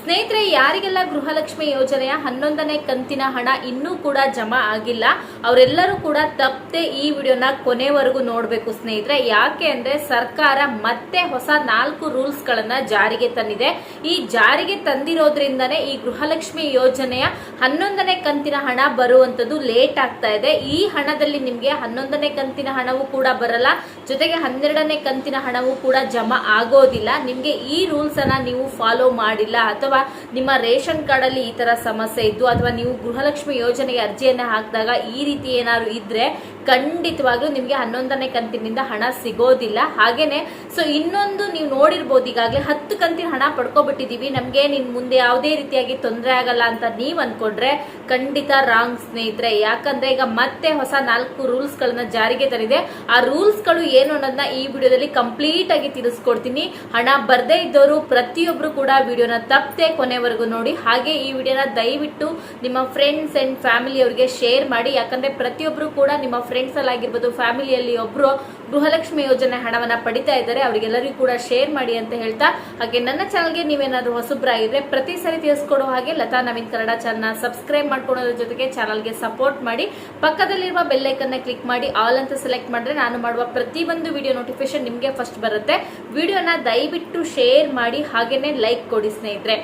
ಸ್ನೇಹಿತರೆ, ಯಾರಿಗೆಲ್ಲ ಗೃಹಲಕ್ಷ್ಮಿ ಯೋಜನೆಯ ಹನ್ನೊಂದನೇ ಕಂತಿನ ಹಣ ಇನ್ನೂ ಕೂಡ ಜಮಾ ಆಗಿಲ್ಲ, ಅವರೆಲ್ಲರೂ ಕೂಡ ತಪ್ಪದೆ ಈ ವಿಡಿಯೋನ ಕೊನೆವರೆಗೂ ನೋಡಬೇಕು ಸ್ನೇಹಿತರೆ. ಯಾಕೆ ಅಂದ್ರೆ ಸರ್ಕಾರ ಮತ್ತೆ ಹೊಸ ನಾಲ್ಕು ರೂಲ್ಸ್ ಗಳನ್ನ ಜಾರಿಗೆ ತಂದಿದೆ. ಈ ಜಾರಿಗೆ ತಂದಿರೋದ್ರಿಂದನೇ ಈ ಗೃಹಲಕ್ಷ್ಮಿ ಯೋಜನೆಯ ಹನ್ನೊಂದನೇ ಕಂತಿನ ಹಣ ಬರುವಂತದ್ದು ಲೇಟ್ ಆಗ್ತಾ ಇದೆ. ಈ ಹಣದಲ್ಲಿ ನಿಮಗೆ ಹನ್ನೊಂದನೇ ಕಂತಿನ ಹಣವೂ ಕೂಡ ಬರಲ್ಲ, ಜೊತೆಗೆ ಹನ್ನೆರಡನೇ ಕಂತಿನ ಹಣವೂ ಕೂಡ ಜಮಾ ಆಗೋದಿಲ್ಲ. ನಿಮಗೆ ಈ ರೂಲ್ಸ್ ಅನ್ನ ನೀವು ಫಾಲೋ ಮಾಡಿಲ್ಲ ಅಥವಾ ನಿಮ್ಮ ರೇಷನ್ ಕಾರ್ಡ್ ಅಲ್ಲಿ ಈ ತರ ಸಮಸ್ಯೆ ಇದ್ದು ಅಥವಾ ನೀವು ಗೃಹಲಕ್ಷ್ಮಿ ಯೋಜನೆಗೆ ಅರ್ಜಿಯನ್ನ ಹಾಕಿದಾಗ ಈ ರೀತಿ ಏನಾದ್ರು ಇದ್ರೆ ಖಂಡಿತವಾಗ್ಲೂ ನಿಮಗೆ ಹನ್ನೊಂದನೇ ಕಂತಿನಿಂದ ಹಣ ಸಿಗೋದಿಲ್ಲ. ಹಾಗೇನೆ ಸೊ ಇನ್ನೊಂದು ನೀವು ನೋಡಿರ್ಬೋದು ಈಗಾಗಲೇ ಹತ್ತು ಕಂತಿನ ಹಣ ಪಡ್ಕೊಬಿಟ್ಟಿದ್ದೀವಿ. ನಮಗೆ ನಿನ್ ಮುಂದೆ ಯಾವುದೇ ರೀತಿಯಾಗಿ ತೊಂದರೆ ಆಗಲ್ಲ ಅಂತ ನೀವು ಅನ್ಕೊಂಡ್ರೆ ಖಂಡಿತ ರಾಂಗ್ ಸ್ನೇಹಿತರೆ. ಯಾಕಂದ್ರೆ ಈಗ ಮತ್ತೆ ಹೊಸ ನಾಲ್ಕು ರೂಲ್ಸ್ ಗಳನ್ನ ಜಾರಿಗೆ ತರಿದೆ ಆ ರೂಲ್ಸ್ಗಳು ಏನು ಅನ್ನೋದನ್ನ ಈ ವಿಡಿಯೋದಲ್ಲಿ ಕಂಪ್ಲೀಟ್ ಆಗಿ ತಿಳಿಸ್ಕೊಡ್ತೀನಿ. ಹಣ ಬರ್ದೇ ಇದ್ದವರು ಪ್ರತಿಯೊಬ್ರು ಕೂಡ ವಿಡಿಯೋನ ತಪ್ಪದೆ ಕೊನೆವರೆಗೂ ನೋಡಿ. ಹಾಗೆ ಈ ವಿಡಿಯೋನ ದಯವಿಟ್ಟು ನಿಮ್ಮ ಫ್ರೆಂಡ್ಸ್ ಅಂಡ್ ಫ್ಯಾಮಿಲಿ ಅವರಿಗೆ ಶೇರ್ ಮಾಡಿ. ಯಾಕಂದ್ರೆ ಪ್ರತಿಯೊಬ್ರು ಕೂಡ ನಿಮ್ಮ ಫ್ರೆಂಡ್ಸ್ ಅಲ್ಲಿ ಆಗಿರ್ಬೋದು ಫ್ಯಾಮಿಲಿಯಲ್ಲಿ ಒಬ್ರು ಗೃಹಲಕ್ಷ್ಮಿ ಯೋಜನೆ ಹಣವನ್ನ ಪಡಿತಾ ಇದ್ದಾರೆ, ಅವರಿಗೆಲ್ಲರಿಗೂ ಕೂಡ ಶೇರ್ ಮಾಡಿ ಅಂತ ಹೇಳ್ತಾ, ಹಾಗೆ ನನ್ನ ಚಾನಲ್ಗೆ ನೀವೇನಾದ್ರೂ ಹೊಸಬ್ರಾಗಿದ್ರೆ ಪ್ರತಿ ಸರಿ ತಿಳಿಸ್ಕೊಡೋ ಹಾಗೆ ಲತಾ ನವೀನ್ ಕನ್ನಡ ಚಾನಲ್ ಸಬ್ಸ್ಕ್ರೈಬ್ ಮಾಡ್ಕೊಳೋದ್ರ ಜೊತೆಗೆ ಚಾನಲ್ಗೆ ಸಪೋರ್ಟ್ ಮಾಡಿ, ಪಕ್ಕದಲ್ಲಿರುವ ಬೆಲ್ಲೈಕನ್ನ ಕ್ಲಿಕ್ ಮಾಡಿ ಆಲ್ ಅಂತ ಸೆಲೆಕ್ಟ್ ಮಾಡಿದ್ರೆ ನಾನು ಮಾಡುವ ಪ್ರತಿ ಒಂದು ವಿಡಿಯೋ ನೋಟಿಫಿಕೇಶನ್ ನಿಮಗೆ ಫಸ್ಟ್ ಬರುತ್ತೆ. ವಿಡಿಯೋನ ದಯವಿಟ್ಟು ಶೇರ್ ಮಾಡಿ, ಹಾಗೇನೆ ಲೈಕ್ ಕೊಡಿ ಸ್ನೇಹಿತರೆ.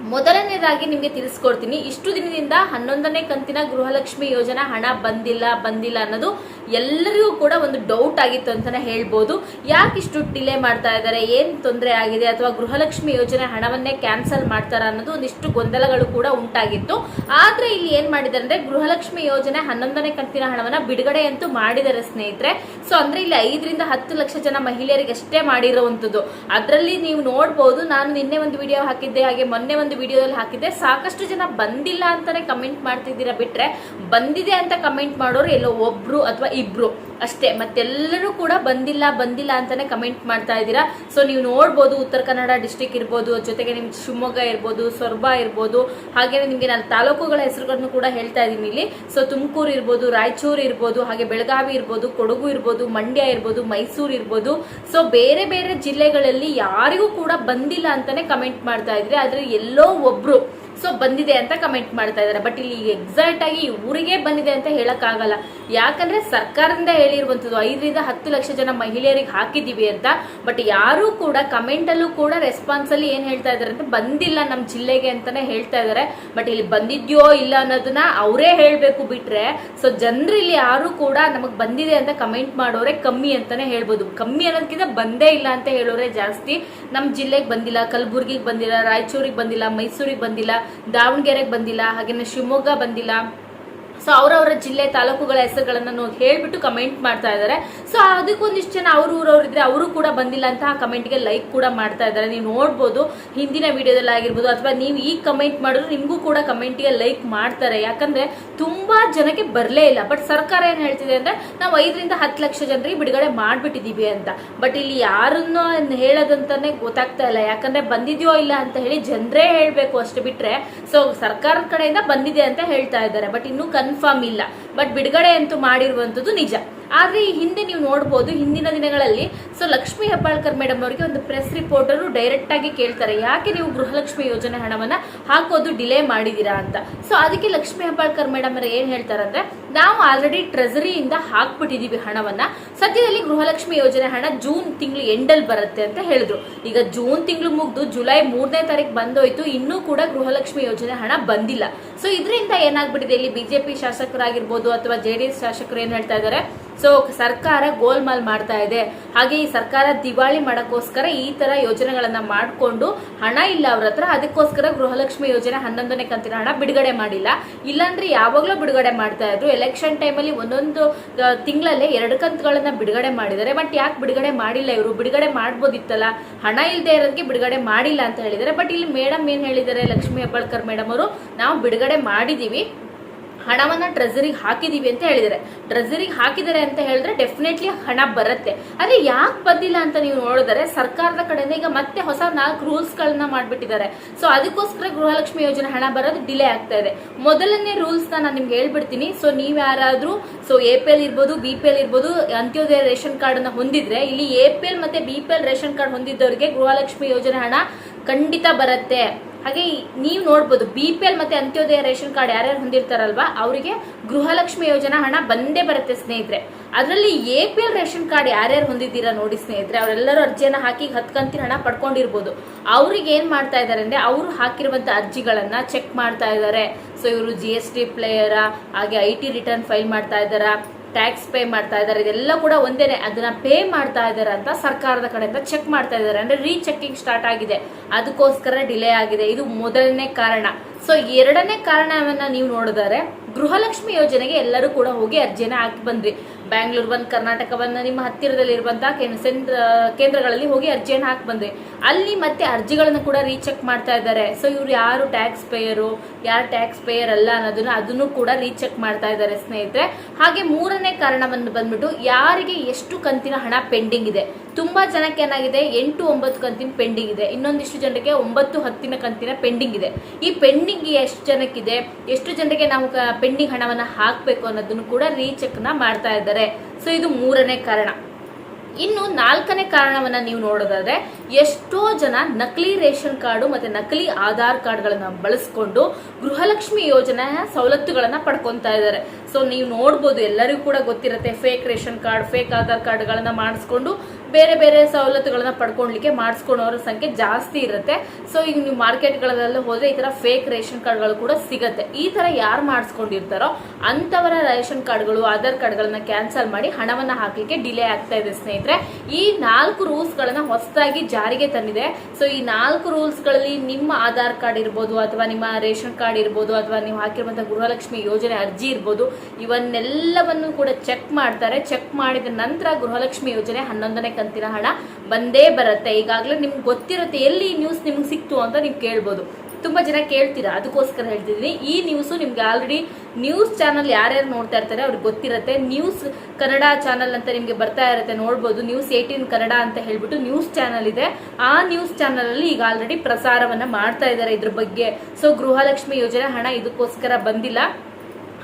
ಮೊದಲನೇದಾಗಿ ನಿಮಗೆ ತಿಳಿಸ್ಕೊಡ್ತೀನಿ. ಇಷ್ಟು ದಿನದಿಂದ ಹನ್ನೊಂದನೇ ಕಂತಿನ ಗೃಹಲಕ್ಷ್ಮಿ ಯೋಜನಾ ಹಣ ಬಂದಿಲ್ಲ ಬಂದಿಲ್ಲ ಅನ್ನೋದು ಎಲ್ಲರಿಗೂ ಕೂಡ ಒಂದು ಡೌಟ್ ಆಗಿತ್ತು ಅಂತಾನೆ ಹೇಳ್ಬೋದು. ಯಾಕೆ ಇಷ್ಟು ಡಿಲೇ ಮಾಡ್ತಾ ಇದ್ದಾರೆ? ಏನ್ ತೊಂದರೆ ಆಗಿದೆ? ಅಥವಾ ಗೃಹಲಕ್ಷ್ಮಿ ಯೋಜನೆ ಹಣವನ್ನೇ ಕ್ಯಾನ್ಸಲ್ ಮಾಡ್ತಾರ ಅನ್ನೋದು ಒಂದಿಷ್ಟು ಗೊಂದಲಗಳು ಕೂಡ ಉಂಟಾಗಿತ್ತು. ಆದ್ರೆ ಇಲ್ಲಿ ಏನ್ ಮಾಡಿದ್ದಾರೆ ಅಂದ್ರೆ ಗೃಹಲಕ್ಷ್ಮಿ ಯೋಜನೆ ಹನ್ನೊಂದನೇ ಕಂತಿನ ಹಣವನ್ನ ಬಿಡುಗಡೆ ಅಂತೂ ಮಾಡಿದ್ದಾರೆ ಸ್ನೇಹಿತರೆ. ಸೊ ಅಂದ್ರೆ ಇಲ್ಲಿ ಐದರಿಂದ ಹತ್ತು ಲಕ್ಷ ಜನ ಮಹಿಳೆಯರಿಗೆ ಅಷ್ಟೇ ಮಾಡಿರುವಂತದ್ದು ಅದರಲ್ಲಿ ನೀವು ನೋಡ್ಬೋದು, ನಾನು ನಿನ್ನೆ ಒಂದು ವಿಡಿಯೋ ಹಾಕಿದ್ದೆ, ಹಾಗೆ ಮೊನ್ನೆ ಒಂದು ವಿಡಿಯೋದಲ್ಲಿ ಹಾಕಿದ್ದೆ. ಸಾಕಷ್ಟು ಜನ ಬಂದಿಲ್ಲ ಅಂತಾನೆ ಕಮೆಂಟ್ ಮಾಡ್ತಿದ್ದೀರಾ ಬಿಟ್ರೆ. ಬಂದಿದೆ ಅಂತ ಕಮೆಂಟ್ ಮಾಡೋರು ಎಲ್ಲೋ ಒಬ್ರು ಅಥವಾ ಇಬ್ರು. ಅಷ್ಟೇ, ಮತ್ತೆಲ್ಲರೂ ಕೂಡ ಬಂದಿಲ್ಲ ಬಂದಿಲ್ಲ ಅಂತಾನೆ ಕಮೆಂಟ್ ಮಾಡ್ತಾ ಇದ್ದೀರಾ. ಸೊ ನೀವು ನೋಡ್ಬೋದು, ಉತ್ತರ ಕನ್ನಡ ಡಿಸ್ಟಿಕ್ ಇರ್ಬೋದು, ಜೊತೆಗೆ ನಿಮ್ಮ ಶಿವಮೊಗ್ಗ ಇರ್ಬೋದು, ಸೊರಬ ಇರ್ಬೋದು ಹಾಗೆ ನಿಮಗೆ ನಾನು ತಾಲೂಕುಗಳ ಹೆಸರುಗಳನ್ನು ಕೂಡ ಹೇಳ್ತಾ ಇದೀನಿ ಇಲ್ಲಿ. ಸೊ ತುಮಕೂರು ಇರ್ಬೋದು, ರಾಯಚೂರು ಇರ್ಬೋದು, ಹಾಗೆ ಬೆಳಗಾವಿ ಇರ್ಬೋದು, ಕೊಡಗು ಇರ್ಬೋದು, ಮಂಡ್ಯ ಇರ್ಬೋದು, ಮೈಸೂರು ಇರ್ಬೋದು. ಸೊ ಬೇರೆ ಬೇರೆ ಜಿಲ್ಲೆಗಳಲ್ಲಿ ಯಾರಿಗೂ ಕೂಡ ಬಂದಿಲ್ಲ ಅಂತಾನೆ ಕಮೆಂಟ್ ಮಾಡ್ತಾ ಇದ್ರಿ ಆದರೆ ಎಲ್ಲೋ ಒಬ್ರು ಸೊ ಬಂದಿದೆ ಅಂತ ಕಮೆಂಟ್ ಮಾಡ್ತಾ ಇದ್ದಾರೆ. ಬಟ್ ಇಲ್ಲಿ ಎಕ್ಸಾಕ್ಟ್ ಆಗಿ ಊರಿಗೆ ಬಂದಿದೆ ಅಂತ ಹೇಳಕ್ಕಾಗಲ್ಲ. ಯಾಕಂದ್ರೆ ಸರ್ಕಾರದಿಂದ ಹೇಳಿರುವಂತದ್ದು ಐದರಿಂದ ಹತ್ತು ಲಕ್ಷ ಜನ ಮಹಿಳೆಯರಿಗೆ ಹಾಕಿದೀವಿ ಅಂತ. ಬಟ್ ಯಾರು ಕೂಡ ಕಮೆಂಟ್ ಅಲ್ಲೂ ಕೂಡ ರೆಸ್ಪಾನ್ಸ್ ಅಲ್ಲಿ ಏನ್ ಹೇಳ್ತಾ ಇದಾರೆ ಅಂತ ಬಂದಿಲ್ಲ ನಮ್ ಜಿಲ್ಲೆಗೆ ಅಂತಾನೆ ಹೇಳ್ತಾ ಇದಾರೆ ಬಟ್ ಇಲ್ಲಿ ಬಂದಿದ್ಯೋ ಇಲ್ಲ ಅನ್ನೋದನ್ನ ಅವರೇ ಹೇಳ್ಬೇಕು ಬಿಟ್ರೆ ಸೊ ಜನರು ಇಲ್ಲಿ ಯಾರು ಕೂಡ ನಮಗ್ ಬಂದಿದೆ ಅಂತ ಕಮೆಂಟ್ ಮಾಡೋರೆ ಕಮ್ಮಿ ಅಂತಾನೆ ಹೇಳ್ಬೋದು. ಕಮ್ಮಿ ಅನ್ನೋದಕ್ಕಿಂತ ಬಂದೇ ಇಲ್ಲ ಅಂತ ಹೇಳೋರೆ ಜಾಸ್ತಿ. ನಮ್ ಜಿಲ್ಲೆಗೆ ಬಂದಿಲ್ಲ, ಕಲಬುರ್ಗಿಗೆ ಬಂದಿಲ್ಲ, ರಾಯಚೂರಿಗೆ ಬಂದಿಲ್ಲ, ಮೈಸೂರಿಗೆ ಬಂದಿಲ್ಲ. ದಾವಣಗೆರೆಗೆ ಬಂದಿಲ್ಲ ಹಾಗೆಯೇ ಶಿವಮೊಗ್ಗ ಬಂದಿಲ್ಲ. ಸೊ ಅವರವರ ಜಿಲ್ಲೆ ತಾಲೂಕುಗಳ ಹೆಸರುಗಳನ್ನು ಹೇಳ್ಬಿಟ್ಟು ಕಮೆಂಟ್ ಮಾಡ್ತಾ ಇದ್ದಾರೆ. ಸೊ ಅದಕ್ಕೊಂದಿಷ್ಟು ಜನ ಅವ್ರ ಊರವ್ರು ಇದ್ರೆ ಅವರು ಕೂಡ ಬಂದಿಲ್ಲ ಅಂತ ಆ ಕಮೆಂಟ್ಗೆ ಲೈಕ್ ಕೂಡ ಮಾಡ್ತಾ ಇದ್ದಾರೆ. ನೀವು ನೋಡ್ಬೋದು, ಹಿಂದಿನ ವಿಡಿಯೋದಲ್ಲಿ ಆಗಿರ್ಬೋದು ಅಥವಾ ನೀವು ಈಗ ಕಮೆಂಟ್ ಮಾಡಿದ್ರು ನಿಮಗೂ ಕೂಡ ಕಮೆಂಟ್ಗೆ ಲೈಕ್ ಮಾಡ್ತಾರೆ. ಯಾಕಂದ್ರೆ ತುಂಬಾ ಜನಕ್ಕೆ ಬರಲೇ ಇಲ್ಲ. ಬಟ್ ಸರ್ಕಾರ ಏನ್ ಹೇಳ್ತಿದೆ ಅಂದ್ರೆ, ನಾವು ಐದರಿಂದ ಹತ್ತು ಲಕ್ಷ ಜನರಿಗೆ ಬಿಡುಗಡೆ ಮಾಡ್ಬಿಟ್ಟಿದೀವಿ ಅಂತ. ಬಟ್ ಇಲ್ಲಿ ಯಾರನ್ನು ಹೇಳೋದಂತಾನೆ ಗೊತ್ತಾಗ್ತಾ ಇಲ್ಲ. ಯಾಕಂದ್ರೆ ಬಂದಿದೆಯೋ ಇಲ್ಲ ಅಂತ ಹೇಳಿ ಜನರೇ ಹೇಳಬೇಕು ಅಷ್ಟು ಬಿಟ್ರೆ. ಸೊ ಸರ್ಕಾರದ ಕಡೆಯಿಂದ ಬಂದಿದೆ ಅಂತ ಹೇಳ್ತಾ ಇದ್ದಾರೆ. ಬಟ್ ಇನ್ನೂ ಕನ್ಫರ್ಮ್ ಇಲ್ಲ. ಬಟ್ ಬಿಡುಗಡೆ ಅಂತೂ ಮಾಡಿರುವಂತದ್ದು ನಿಜ. ಆದ್ರೆ ಈ ಹಿಂದೆ ನೀವು ನೋಡ್ಬೋದು ಹಿಂದಿನ ದಿನಗಳಲ್ಲಿ ಸೊ ಲಕ್ಷ್ಮಿ ಹೆಬ್ಬಾಳ್ಕರ್ ಮೇಡಮ್ ಅವರಿಗೆ ಒಂದು ಪ್ರೆಸ್ ರಿಪೋರ್ಟರು ಡೈರೆಕ್ಟ್ ಆಗಿ ಕೇಳ್ತಾರೆ. ಯಾಕೆ ನೀವು ಗೃಹಲಕ್ಷ್ಮಿ ಯೋಜನೆ ಹಣವನ್ನ ಹಾಕೋದು ಡಿಲೇ ಮಾಡಿದೀರಾ ಅಂತ? ಸೊ ಅದಕ್ಕೆ ಲಕ್ಷ್ಮಿ ಹೆಬ್ಬಾಳ್ಕರ್ ಮೇಡಮ್ ಅವರು ಏನ್ ಹೇಳ್ತಾರಂದ್ರೆ, ನಾವು ಆಲ್ರೆಡಿ ಟ್ರೆಸರಿಯಿಂದ ಹಾಕ್ಬಿಟ್ಟಿದೀವಿ ಹಣವನ್ನ. ಸದ್ಯದಲ್ಲಿ ಗೃಹಲಕ್ಷ್ಮಿ ಯೋಜನೆ ಹಣ ಜೂನ್ ತಿಂಗಳು ಎಂಡಲ್ಲಿ ಬರುತ್ತೆ ಅಂತ ಹೇಳಿದ್ರು. ಈಗ ಜೂನ್ ತಿಂಗಳು ಮುಗ್ದು ಜುಲೈ ಮೂರನೇ ತಾರೀಕು ಬಂದೋಯ್ತು, ಇನ್ನೂ ಕೂಡ ಗೃಹಲಕ್ಷ್ಮಿ ಯೋಜನೆ ಹಣ ಬಂದಿಲ್ಲ. ಸೊ ಇದರಿಂದ ಏನಾಗ್ಬಿಟ್ಟಿದೆ ಇಲ್ಲಿ ಬಿಜೆಪಿ ಶಾಸಕರಾಗಿರ್ಬೋದು ಅಥವಾ ಜೆ ಡಿ ಎಸ್ ಶಾಸಕರು ಏನ್ ಹೇಳ್ತಾ ಇದ್ದಾರೆ ಸೊ ಸರ್ಕಾರ ಗೋಲ್ಮಾಲ್ ಮಾಡ್ತಾ ಇದೆ. ಹಾಗೆ ಈ ಸರ್ಕಾರ ದಿವಾಳಿ ಮಾಡಕ್ಕೋಸ್ಕರ ಈ ತರ ಯೋಜನೆಗಳನ್ನ ಮಾಡಿಕೊಂಡು ಹಣ ಇಲ್ಲ ಅವ್ರ ಹತ್ರ, ಅದಕ್ಕೋಸ್ಕರ ಗೃಹಲಕ್ಷ್ಮಿ ಯೋಜನೆ ಹನ್ನೊಂದನೇ ಕಂತಿನ ಹಣ ಬಿಡುಗಡೆ ಮಾಡಿಲ್ಲ. ಇಲ್ಲಾಂದ್ರೆ ಯಾವಾಗ್ಲೂ ಬಿಡುಗಡೆ ಮಾಡ್ತಾ ಇದ್ರು. ಎಲೆಕ್ಷನ್ ಟೈಮಲ್ಲಿ ಒಂದೊಂದು ತಿಂಗಳಲ್ಲೇ ಎರಡು ಕಂತುಗಳನ್ನ ಬಿಡುಗಡೆ ಮಾಡಿದ್ದಾರೆ. ಬಟ್ ಯಾಕೆ ಬಿಡುಗಡೆ ಮಾಡಿಲ್ಲ ಇವರು? ಬಿಡುಗಡೆ ಮಾಡ್ಬೋದಿತ್ತಲ್ಲ? ಹಣ ಇಲ್ಲದೆ ಇರೋದಕ್ಕೆ ಬಿಡುಗಡೆ ಮಾಡಿಲ್ಲ ಅಂತ ಹೇಳಿದ್ದಾರೆ. ಬಟ್ ಇಲ್ಲಿ ಮೇಡಮ್ ಏನ್ ಹೇಳಿದ್ದಾರೆ? ಲಕ್ಷ್ಮಿ ಹೆಬ್ಬಾಳ್ಕರ್ ಮೇಡಮ್ ಅವರು, ನಾವು ಬಿಡುಗಡೆ ಮಾಡಿದೀವಿ. ಹಣವನ್ನ ಟ್ರೆಸರಿಗೆ ಹಾಕಿದೀವಿ ಅಂತ ಹೇಳಿದರೆ ಟ್ರೆಸರಿಗೆ ಹಾಕಿದ್ದಾರೆ ಅಂತ ಹೇಳಿದ್ರೆ ಡೆಫಿನೆಟ್ಲಿ ಹಣ ಬರುತ್ತೆ. ಆದ್ರೆ ಯಾಕೆ ಬಂದಿಲ್ಲ ಅಂತ ನೀವು ನೋಡಿದರೆ ಸರ್ಕಾರದ ಕಡೆಯಿಂದ ಈಗ ಮತ್ತೆ ಹೊಸ ನಾಲ್ಕು ರೂಲ್ಸ್ ಗಳನ್ನ ಮಾಡ್ಬಿಟ್ಟಿದ್ದಾರೆ. ಸೊ ಅದಕ್ಕೋಸ್ಕರ ಗೃಹಲಕ್ಷ್ಮಿ ಯೋಜನೆ ಹಣ ಬರೋದು ಡಿಲೇ ಆಗ್ತಾ ಇದೆ. ಮೊದಲನೇ ರೂಲ್ಸ್ ನಾನು ನಿಮ್ಗೆ ಹೇಳ್ಬಿಡ್ತೀನಿ. ಸೊ ನೀವು ಯಾರಾದ್ರೂ ಸೊ ಎ ಪಿ ಎಲ್ ಇರ್ಬೋದು ಬಿ ಪಿ ಎಲ್ ಇರ್ಬೋದು, ಅಂತ್ಯೋದಯ ರೇಷನ್ ಕಾರ್ಡ್ ಅನ್ನ ಹೊಂದಿದ್ರೆ ಇಲ್ಲಿ ಎ ಪಿ ಎಲ್ ಮತ್ತೆ B P L ration card ಹೊಂದಿದ್ದವರಿಗೆ Gruhalakshmi ಯೋಜನೆ ಹಣ ಖಂಡಿತ ಬರುತ್ತೆ. ಹಾಗೆ ನೀವು ನೋಡ್ಬೋದು ಬಿ ಪಿ ಎಲ್ ಮತ್ತೆ ಅಂತ್ಯೋದಯ ರೇಷನ್ ಕಾರ್ಡ್ ಯಾರ್ಯಾರು ಹೊಂದಿರ್ತಾರಲ್ವಾ, ಅವರಿಗೆ ಗೃಹಲಕ್ಷ್ಮಿ ಯೋಜನಾ ಹಣ ಬಂದೇ ಬರುತ್ತೆ ಸ್ನೇಹಿತರೆ. ಅದರಲ್ಲಿ A P L ration card ಯಾರ್ಯಾರು ಹೊಂದಿದ್ದೀರಾ ನೋಡಿ ಸ್ನೇಹಿತರೆ, ಅವರೆಲ್ಲರೂ ಅರ್ಜಿಯನ್ನು ಹಾಕಿ ಹತ್ತು ಕಂತಿನ ಹಣ ಪಡ್ಕೊಂಡಿರ್ಬೋದು. ಅವ್ರಿಗೆ ಏನು ಮಾಡ್ತಾ ಇದ್ದಾರೆ ಅಂದರೆ, ಅವರು ಹಾಕಿರುವಂಥ ಅರ್ಜಿಗಳನ್ನು ಚೆಕ್ ಮಾಡ್ತಾ ಇದ್ದಾರೆ ಸೊ ಇವರು ಜಿ ಎಸ್ ಟಿ ಪ್ಲೇಯರ ಹಾಗೆ ಐ ಟಿ ರಿಟರ್ನ್ ಫೈಲ್ ಮಾಡ್ತಾ ಇದ್ದಾರಾ ಟ್ಯಾಕ್ಸ್ ಪೇ ಮಾಡ್ತಾ ಇದ್ದಾರೆ. ಇದೆಲ್ಲ ಕೂಡ ಒಂದೇನೆ. ಅದನ್ನ ಪೇ ಮಾಡ್ತಾ ಇದ್ದಾರೆ ಅಂತ ಸರ್ಕಾರದ ಕಡೆಯಿಂದ ಚೆಕ್ ಮಾಡ್ತಾ ಇದ್ದಾರೆ. ಅಂದ್ರೆ ರೀಚೆಕಿಂಗ್ ಸ್ಟಾರ್ಟ್ ಆಗಿದೆ. ಅದಕ್ಕೋಸ್ಕರ ಡಿಲೇ ಆಗಿದೆ. ಇದು ಮೊದಲನೇ ಕಾರಣ. ಸೊ ಎರಡನೇ ಕಾರಣವನ್ನ ನೀವು ನೋಡಿದರೆ ಗೃಹಲಕ್ಷ್ಮಿ ಯೋಜನೆಗೆ ಎಲ್ಲರೂ ಕೂಡ ಹೋಗಿ ಅರ್ಜಿಯನ್ನ ಹಾಕಿ ಬಂದ್ರಿ. ಬ್ಯಾಂಗ್ಳೂರ್ ಬಂದ್ ಕರ್ನಾಟಕವನ್ನು ನಿಮ್ಮ ಹತ್ತಿರದಲ್ಲಿರುವಂತಹ ಕೇಂದ್ರ- ಕೇಂದ್ರಗಳಲ್ಲಿ ಹೋಗಿ ಅರ್ಜಿಯನ್ನು ಹಾಕಿ ಬಂದ್ರಿ. ಅಲ್ಲಿ ಮತ್ತೆ ಅರ್ಜಿಗಳನ್ನು ಕೂಡ ರೀಚೆಕ್ ಮಾಡ್ತಾ ಇದ್ದಾರೆ. ಸೊ ಇವ್ರು ಯಾರು ಟ್ಯಾಕ್ಸ್ ಪೇಯರು ಯಾರು ಟ್ಯಾಕ್ಸ್ ಪೇಯರ್ ಅಲ್ಲ ಅನ್ನೋದನ್ನ ಅದನ್ನು ಕೂಡ ರೀಚೆಕ್ ಮಾಡ್ತಾ ಇದ್ದಾರೆ ಸ್ನೇಹಿತರೆ. ಹಾಗೆ ಮೂರನೇ ಕಾರಣವನ್ನು ಬಂದ್ಬಿಟ್ಟು ಯಾರಿಗೆ ಎಷ್ಟು ಕಂತಿನ ಹಣ ಪೆಂಡಿಂಗ್ ಇದೆ? ತುಂಬಾ ಜನಕ್ಕೆ ಏನಾಗಿದೆ? ಎಂಟು ಒಂಬತ್ತು ಕಂತಿನ ಪೆಂಡಿಂಗ್ ಇದೆ. ಇನ್ನೊಂದಿಷ್ಟು ಜನರಿಗೆ ಒಂಬತ್ತು ಹತ್ತಿನ ಕಂತಿನ ಪೆಂಡಿಂಗ್ ಇದೆ. ಈ ಪೆಂಡಿಂಗ್ ಎಷ್ಟು ಜನಕ್ಕಿದೆ? ಎಷ್ಟು ಜನರಿಗೆ ನಾವು ಪೆಂಡಿಂಗ್ ಹಣವನ್ನು ಹಾಕಬೇಕು ಅನ್ನೋದನ್ನು ಕೂಡ ರೀಚೆಕ್ನ ಮಾಡ್ತಾ ಇದ್ದಾರೆ. ಸೊ ಇದು ಮೂರನೇ ಕಾರಣ. ಇನ್ನು ನಾಲ್ಕನೇ ಕಾರಣವನ್ನ ನೀವು ನೋಡೋದಾದ್ರೆ, ಎಷ್ಟೋ ಜನ ನಕಲಿ ರೇಷನ್ ಕಾರ್ಡು ಮತ್ತೆ ನಕಲಿ ಆಧಾರ್ ಕಾರ್ಡ್ಗಳನ್ನ ಬಳಸ್ಕೊಂಡು ಗೃಹಲಕ್ಷ್ಮಿ ಯೋಜನೆಯ ಸವಲತ್ತುಗಳನ್ನ ಪಡ್ಕೊತಾ ಇದ್ದಾರೆ. ಸೊ ನೀವು ನೋಡ್ಬೋದು ಎಲ್ಲರಿಗೂ ಕೂಡ ಗೊತ್ತಿರುತ್ತೆ fake ration card fake Aadhaar ಕಾರ್ಡ್ಗಳನ್ನ ಮಾಡಿಸ್ಕೊಂಡು ಬೇರೆ ಬೇರೆ ಸವಲತ್ತುಗಳನ್ನ ಪಡ್ಕೊಳ್ಲಿಕ್ಕೆ ಮಾಡಿಸ್ಕೊಳ್ಳೋರ ಸಂಖ್ಯೆ ಜಾಸ್ತಿ ಇರುತ್ತೆ. ಸೊ ಈಗ ನೀವು ಮಾರ್ಕೆಟ್ಗಳಲ್ಲೆಲ್ಲ ಹೋದ್ರೆ ಈ ತರ ಫೇಕ್ ರೇಷನ್ ಕಾರ್ಡ್ಗಳು ಕೂಡ ಸಿಗತ್ತೆ. ಈ ತರ ಯಾರು ಮಾಡಿಸ್ಕೊಂಡಿರ್ತಾರೋ ಅಂತವರ ರೇಷನ್ ಕಾರ್ಡ್ಗಳು, ಆಧಾರ್ ಕಾರ್ಡ್ಗಳನ್ನ ಕ್ಯಾನ್ಸಲ್ ಮಾಡಿ ಹಣವನ್ನ ಹಾಕ್ಲಿಕ್ಕೆ ಡಿಲೇ ಆಗ್ತಾ ಇದೆ ಸ್ನೇಹಿತರೆ. ಈ ನಾಲ್ಕು ರೂಲ್ಸ್ ಗಳನ್ನ ಹೊಸದಾಗಿ ಜಾರಿಗೆ ತಂದಿದೆ. ಸೊ ಈ ನಾಲ್ಕು ರೂಲ್ಸ್ಗಳಲ್ಲಿ ನಿಮ್ಮ ಆಧಾರ್ ಕಾರ್ಡ್ ಇರ್ಬೋದು ಅಥವಾ ನಿಮ್ಮ ರೇಷನ್ ಕಾರ್ಡ್ ಇರ್ಬೋದು ಅಥವಾ ನೀವು ಹಾಕಿರುವಂತಹ ಗೃಹಲಕ್ಷ್ಮಿ ಯೋಜನೆ ಅರ್ಜಿ ಇರ್ಬೋದು, ಇವನ್ನೆಲ್ಲವನ್ನು ಕೂಡ ಚೆಕ್ ಮಾಡ್ತಾರೆ. ಚೆಕ್ ಮಾಡಿದ ನಂತರ ಗೃಹಲಕ್ಷ್ಮಿ ಯೋಜನೆ ಹನ್ನೊಂದನೇ ಕಂತಿನ ಹಣ? ಬಂದೇ ಬರುತ್ತೆ. ಈಗಾಗಲೇ ನಿಮ್ಗೆ ಗೊತ್ತಿರುತ್ತೆ ಎಲ್ಲಿ ಈ ನ್ಯೂಸ್ ನಿಮ್ಗೆ ಸಿಕ್ತು ಅಂತ ನೀವು ಕೇಳ್ಬೋದು. ತುಂಬಾ ಜನ ಕೇಳ್ತೀರಾ? ಅದಕ್ಕೋಸ್ಕರ ಹೇಳ್ತಿದ್ದೀನಿ. ಈ ನ್ಯೂಸು ನಿಮ್ಗೆ ಆಲ್ರೆಡಿ ನ್ಯೂಸ್ ಚಾನಲ್ ಯಾರ್ಯಾರು ನೋಡ್ತಾ ಇರ್ತಾರೆ ಅವ್ರಿಗೆ ಗೊತ್ತಿರುತ್ತೆ. ನ್ಯೂಸ್ ಕನ್ನಡ ಚಾನಲ್ ಅಂತ ನಿಮ್ಗೆ ಬರ್ತಾ ಇರುತ್ತೆ, ನೋಡ್ಬೋದು. ನ್ಯೂಸ್ ಏಯ್ಟೀನ್ ಕನ್ನಡ ಅಂತ ಹೇಳ್ಬಿಟ್ಟು ನ್ಯೂಸ್ ಚಾನಲ್ ಇದೆ. ಆ ನ್ಯೂಸ್ ಚಾನಲಲ್ಲಿ ಈಗ ಆಲ್ರೆಡಿ ಪ್ರಸಾರವನ್ನ ಮಾಡ್ತಾ ಇದ್ದಾರೆ ಇದ್ರ ಬಗ್ಗೆ. ಸೊ ಗೃಹಲಕ್ಷ್ಮಿ ಯೋಜನೆ ಹಣ ಇದಕ್ಕೋಸ್ಕರ ಬಂದಿಲ್ಲ.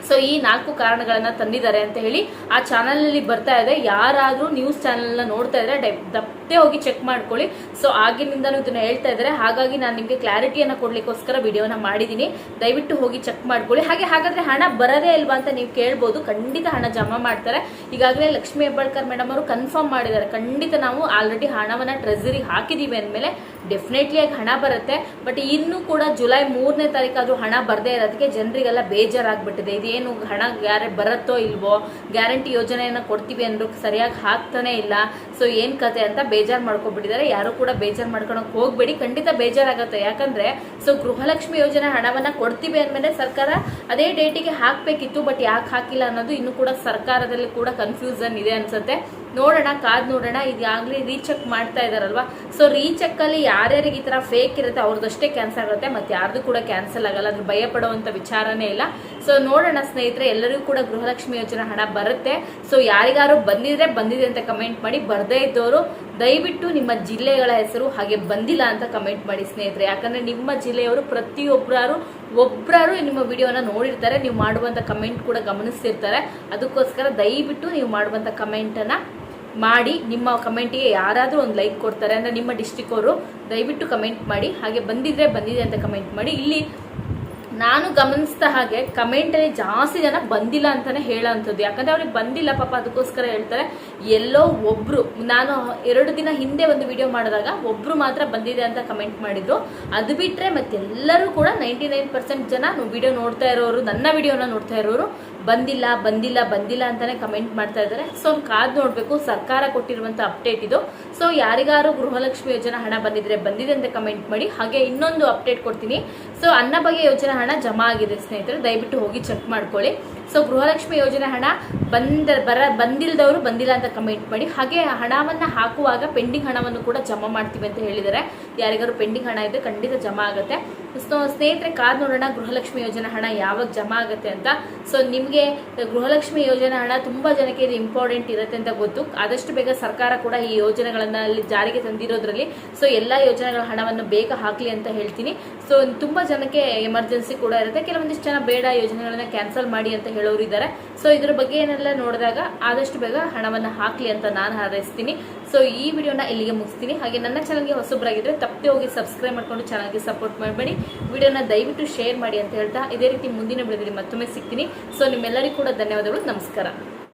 ಸೊ ಈ ನಾಲ್ಕು ಕಾರಣಗಳನ್ನ ತಂದಿದ್ದಾರೆ ಅಂತ ಹೇಳಿ ಆ ಚಾನಲ್ ಅಲ್ಲಿ ಬರ್ತಾ ಇದೆ. ಯಾರಾದ್ರೂ ನ್ಯೂಸ್ ಚಾನಲ್ನ ನೋಡ್ತಾ ಇದ್ರೆ ದಪ್ಪೆ ಹೋಗಿ ಚೆಕ್ ಮಾಡ್ಕೊಳ್ಳಿ. ಸೊ ಆಗಿನಿಂದನೂ ಇದನ್ನ ಹೇಳ್ತಾ ಇದ್ದಾರೆ. ಹಾಗಾಗಿ ನಾನು ನಿಮಗೆ ಕ್ಲಾರಿಟಿಯನ್ನ ಕೊಡ್ಲಿಕ್ಕೋಸ್ಕರ ವಿಡಿಯೋನ ಮಾಡಿದ್ದೀನಿ ದಯವಿಟ್ಟು ಹೋಗಿ ಚೆಕ್ ಮಾಡ್ಕೊಳ್ಳಿ. ಹಾಗೆ ಹಾಗಾದ್ರೆ ಹಣ ಬರದೇ ಇಲ್ವಾ ಅಂತ ನೀವು ಕೇಳ್ಬೋದು. ಖಂಡಿತ ಹಣ ಜಮಾ ಮಾಡ್ತಾರೆ. ಈಗಾಗಲೇ ಲಕ್ಷ್ಮೀ ಹೆಬ್ಬಾಳ್ಕರ್ ಮೇಡಮ್ ಅವರು ಕನ್ಫರ್ಮ್ ಮಾಡಿದ್ದಾರೆ. ಖಂಡಿತ ನಾವು ಆಲ್ರೆಡಿ ಹಣವನ್ನ ಟ್ರೆಸರಿ ಹಾಕಿದ್ದೀವಿ ಅಂದಮೇಲೆ ಡೆಫಿನೆಟ್ಲಿ ಆಗಿ ಹಣ ಬರುತ್ತೆ ಬಟ್ ಇನ್ನೂ ಕೂಡ ಜುಲೈ ಮೂರನೇ ತಾರೀಕಾದ್ರೂ ಹಣ ಬರದೇ ಇರೋದಕ್ಕೆ ಜನರಿಗೆಲ್ಲ ಬೇಜಾರಾಗ್ಬಿಟ್ಟಿದೆ. ಇದೇನು ಹಣ ಗ್ಯಾರ, ಬರುತ್ತೋ ಇಲ್ವೋ, ಗ್ಯಾರಂಟಿ ಯೋಜನೆಯನ್ನು ಕೊಡ್ತೀವಿ ಅಂದ್ರು ಸರಿಯಾಗಿ ಹಾಕ್ತಾನೆ ಇಲ್ಲ. ಸೊ ಏನು ಕತೆ ಅಂತ ಬೇಜಾರು ಮಾಡ್ಕೊಬಿಟ್ಟಿದ್ದಾರೆ. ಯಾರು ಕೂಡ ಬೇಜಾರು ಮಾಡ್ಕೊಳಕ್ಕೆ ಹೋಗ್ಬೇಡಿ. ಖಂಡಿತ ಬೇಜಾರಾಗುತ್ತೆ. ಯಾಕಂದರೆ ಸೊ ಗೃಹಲಕ್ಷ್ಮಿ ಯೋಜನೆ ಹಣವನ್ನು ಕೊಡ್ತೀವಿ ಅಂದಮೇಲೆ ಸರ್ಕಾರ ಅದೇ ಡೇಟಿಗೆ ಹಾಕಬೇಕಿತ್ತು ಬಟ್ ಯಾಕೆ ಹಾಕಿಲ್ಲ ಅನ್ನೋದು ಇನ್ನು ಕೂಡ ಸರ್ಕಾರದಲ್ಲಿ ಕೂಡ ಕನ್ಫ್ಯೂಸನ್ ಇದೆ ಅನ್ಸುತ್ತೆ. ನೋಡೋಣ, ಕಾದ್ ನೋಡೋಣ ಇದಾಗ್ಲಿ ರೀಚೆಕ್ ಮಾಡ್ತಾ ಇದಾರಲ್ವಾ? ಸೊ ರೀಚೆಕ್ ಅಲ್ಲಿ ಯಾರ್ಯಾರಿಗೆ ಈ ತರ ಫೇಕ್ ಇರುತ್ತೆ, ಅವ್ರದ್ದಷ್ಟೇ ಕ್ಯಾನ್ಸಲ್ ಆಗುತ್ತೆ, ಮತ್ತೆ ಯಾರ್ದು ಕೂಡ ಕ್ಯಾನ್ಸಲ್ ಆಗಲ್ಲ, ಅದ್ರ ಭಯ ಪಡುವಂತ ವಿಚಾರನೇ ಇಲ್ಲ. ಸೊ ನೋಡೋಣ ಸ್ನೇಹಿತರೆ, ಎಲ್ಲರಿಗೂ ಕೂಡ ಗೃಹಲಕ್ಷ್ಮಿ ಯೋಜನೆ ಹಣ ಬರುತ್ತೆ. ಸೊ ಯಾರಿಗಾರು ಬಂದಿದ್ರೆ ಬಂದಿದೆ ಅಂತ ಕಮೆಂಟ್ ಮಾಡಿ, ಬರ್ದೇ ಇದ್ದವರು ದಯವಿಟ್ಟು ನಿಮ್ಮ ಜಿಲ್ಲೆಗಳ ಹೆಸರು ಹಾಗೆ ಬಂದಿಲ್ಲ ಅಂತ ಕಮೆಂಟ್ ಮಾಡಿ ಸ್ನೇಹಿತರೆ. ಯಾಕಂದ್ರೆ ನಿಮ್ಮ ಜಿಲ್ಲೆಯವರು ಪ್ರತಿಯೊಬ್ಬರು ಒಬ್ಬರಾರು ನಿಮ್ಮ ವಿಡಿಯೋನ ನೋಡಿರ್ತಾರೆ, ನೀವು ಮಾಡುವಂತ ಕಮೆಂಟ್ ಕೂಡ ಗಮನಿಸ್ತಿರ್ತಾರೆ. ಅದಕ್ಕೋಸ್ಕರ ದಯವಿಟ್ಟು ನೀವು ಮಾಡುವಂತ ಕಮೆಂಟ್ ಅನ್ನ ಮಾಡಿ ನಿಮ್ಮ ಕಮೆಂಟಿಗೆ ಯಾರಾದರೂ ಒಂದು ಲೈಕ್ ಕೊಡ್ತಾರೆ ಅಂದರೆ ನಿಮ್ಮ ಡಿಸ್ಟಿಕ್ ಅವರು ದಯವಿಟ್ಟು ಕಮೆಂಟ್ ಮಾಡಿ. ಹಾಗೆ ಬಂದಿದ್ರೆ ಬಂದಿದೆ ಅಂತ ಕಮೆಂಟ್ ಮಾಡಿ. ಇಲ್ಲಿ ನಾನು ಗಮನಿಸಿದ ಹಾಗೆ ಕಮೆಂಟಲ್ಲಿ ಜಾಸ್ತಿ ಜನ ಬಂದಿಲ್ಲ ಅಂತಾನೆ ಹೇಳೋಂಥದ್ದು. ಯಾಕಂದರೆ ಅವ್ರಿಗೆ ಬಂದಿಲ್ಲ ಪಾಪ, ಅದಕ್ಕೋಸ್ಕರ ಹೇಳ್ತಾರೆ. ಎಲ್ಲೋ ಒಬ್ರು, ನಾನು ಎರಡು ದಿನ ಹಿಂದೆ ಒಂದು ವಿಡಿಯೋ ಮಾಡಿದಾಗ ಒಬ್ರು ಮಾತ್ರ ಬಂದಿದೆ ಅಂತ ಕಮೆಂಟ್ ಮಾಡಿದ್ರು ಅದು ಬಿಟ್ಟರೆ ಮತ್ತೆಲ್ಲರೂ ಕೂಡ ನೈಂಟಿ ನೈನ್ ಪರ್ಸೆಂಟ್ ಜನ ವಿಡಿಯೋ ನೋಡ್ತಾ ಇರೋರು, ನನ್ನ ವಿಡಿಯೋನ ನೋಡ್ತಾ ಇರೋರು. ಬಂದಿಲ್ಲ ಬಂದಿಲ್ಲ ಬಂದಿಲ್ಲ ಅಂತಾನೆ ಕಮೆಂಟ್ ಮಾಡ್ತಾ ಇದ್ದಾರೆ. ಸೊ ಕಾದ್ ನೋಡ್ಬೇಕು. ಸರ್ಕಾರ ಕೊಟ್ಟಿರುವಂತ ಅಪ್ಡೇಟ್ ಇದು. ಸೊ ಯಾರಿಗಾರು ಗೃಹಲಕ್ಷ್ಮಿ ಯೋಜನಾ ಹಣ ಬಂದಿದ್ರೆ ಬಂದಿದೆ ಅಂತ ಕಮೆಂಟ್ ಮಾಡಿ. ಹಾಗೆ ಇನ್ನೊಂದು ಅಪ್ಡೇಟ್ ಕೊಡ್ತೀನಿ. ಸೊ ಅನ್ನ ಬಗೆ ಯೋಜನಾ ಹಣ ಜಮಾ ಆಗಿದೆ ಸ್ನೇಹಿತರೆ. ದಯವಿಟ್ಟು ಹೋಗಿ ಚೆಕ್ ಮಾಡ್ಕೊಳ್ಳಿ. ಸೊ ಗೃಹಲಕ್ಷ್ಮಿ ಯೋಜನೆ ಹಣ ಬಂದ, ಬರ ಬಂದಿಲ್ಲದವರು ಬಂದಿಲ್ಲ ಅಂತ ಕಮೆಂಟ್ ಮಾಡಿ. ಹಾಗೆ ಹಣವನ್ನ ಹಾಕುವಾಗ ಪೆಂಡಿಂಗ್ ಹಣವನ್ನು ಕೂಡ ಜಮಾ ಮಾಡ್ತೀವಿ ಅಂತ ಹೇಳಿದ್ದಾರೆ. ಯಾರಿಗಾರು ಪೆಂಡಿಂಗ್ ಹಣ ಇದೆ ಖಂಡಿತ ಜಮಾ ಆಗುತ್ತೆ. ಸೊ ಸ್ನೇಹಿತರೆ, ಕಾದ್ ನೋಡೋಣ, ಗೃಹಲಕ್ಷ್ಮಿ ಯೋಜನೆ ಹಣ ಯಾವಾಗ ಜಮಾ ಆಗುತ್ತೆ ಅಂತ. ಸೊ ನಿಮಗೆ ಗೃಹಲಕ್ಷ್ಮಿ ಯೋಜನೆ ಹಣ ತುಂಬಾ ಜನಕ್ಕೆ ಇದು ಇಂಪಾರ್ಟೆಂಟ್ ಇರುತ್ತೆ ಅಂತ ಗೊತ್ತು. ಆದಷ್ಟು ಬೇಗ ಸರ್ಕಾರ ಕೂಡ ಈ ಯೋಜನೆಗಳನ್ನ ಅಲ್ಲಿ ಜಾರಿಗೆ ತಂದಿರೋದ್ರಲ್ಲಿ. ಸೊ ಎಲ್ಲಾ ಯೋಜನೆಗಳ ಹಣವನ್ನು ಬೇಗ ಹಾಕ್ಲಿ ಅಂತ ಹೇಳ್ತೀನಿ. ಸೊ ತುಂಬಾ ಜನಕ್ಕೆ ಎಮರ್ಜೆನ್ಸಿ ಕೂಡ ಇರುತ್ತೆ. ಕೆಲವೊಂದಿಷ್ಟು ಜನ ಬೇಡ, ಯೋಜನೆಗಳನ್ನ ಕ್ಯಾನ್ಸಲ್ ಮಾಡಿ ಅಂತ ಹೇಳೋರು ಇದ್ದಾರೆ ಸೊ ಇದ್ರ ಬಗ್ಗೆ ಏನೆಲ್ಲ ನೋಡಿದಾಗ ಆದಷ್ಟು ಬೇಗ ಹಣವನ್ನು ಹಾಕ್ಲಿ ಅಂತ ನಾನು ಹಾರೈಸ್ತೀನಿ. ಸೊ ಈ ವಿಡಿಯೋನ ಇಲ್ಲಿಗೆ ಮುಗಿಸ್ತೀನಿ. ಹಾಗೆ ನನ್ನ ಚಾನಲ್ಗೆ ಹೊಸಬ್ರಾಗಿದ್ರೆ ತಪ್ಪದೆ ಹೋಗಿ ಸಬ್ಸ್ಕ್ರೈಬ್ ಮಾಡ್ಕೊಂಡು ಚಾನಲ್ಗೆ ಸಪೋರ್ಟ್ ಮಾಡಬೇಡಿ. ವಿಡಿಯೋನ ದಯವಿಟ್ಟು ಶೇರ್ ಮಾಡಿ ಅಂತ ಹೇಳ್ತಾ ಇದೇ ರೀತಿ ಮುಂದಿನ ವಿಡಿಯೋದಲ್ಲಿ ಮತ್ತೊಮ್ಮೆ ಸಿಗ್ತೀನಿ. ಸೊ ನಿಮ್ಮೆಲ್ಲರಿಗೂ ಕೂಡ ಧನ್ಯವಾದಗಳು. ನಮಸ್ಕಾರ.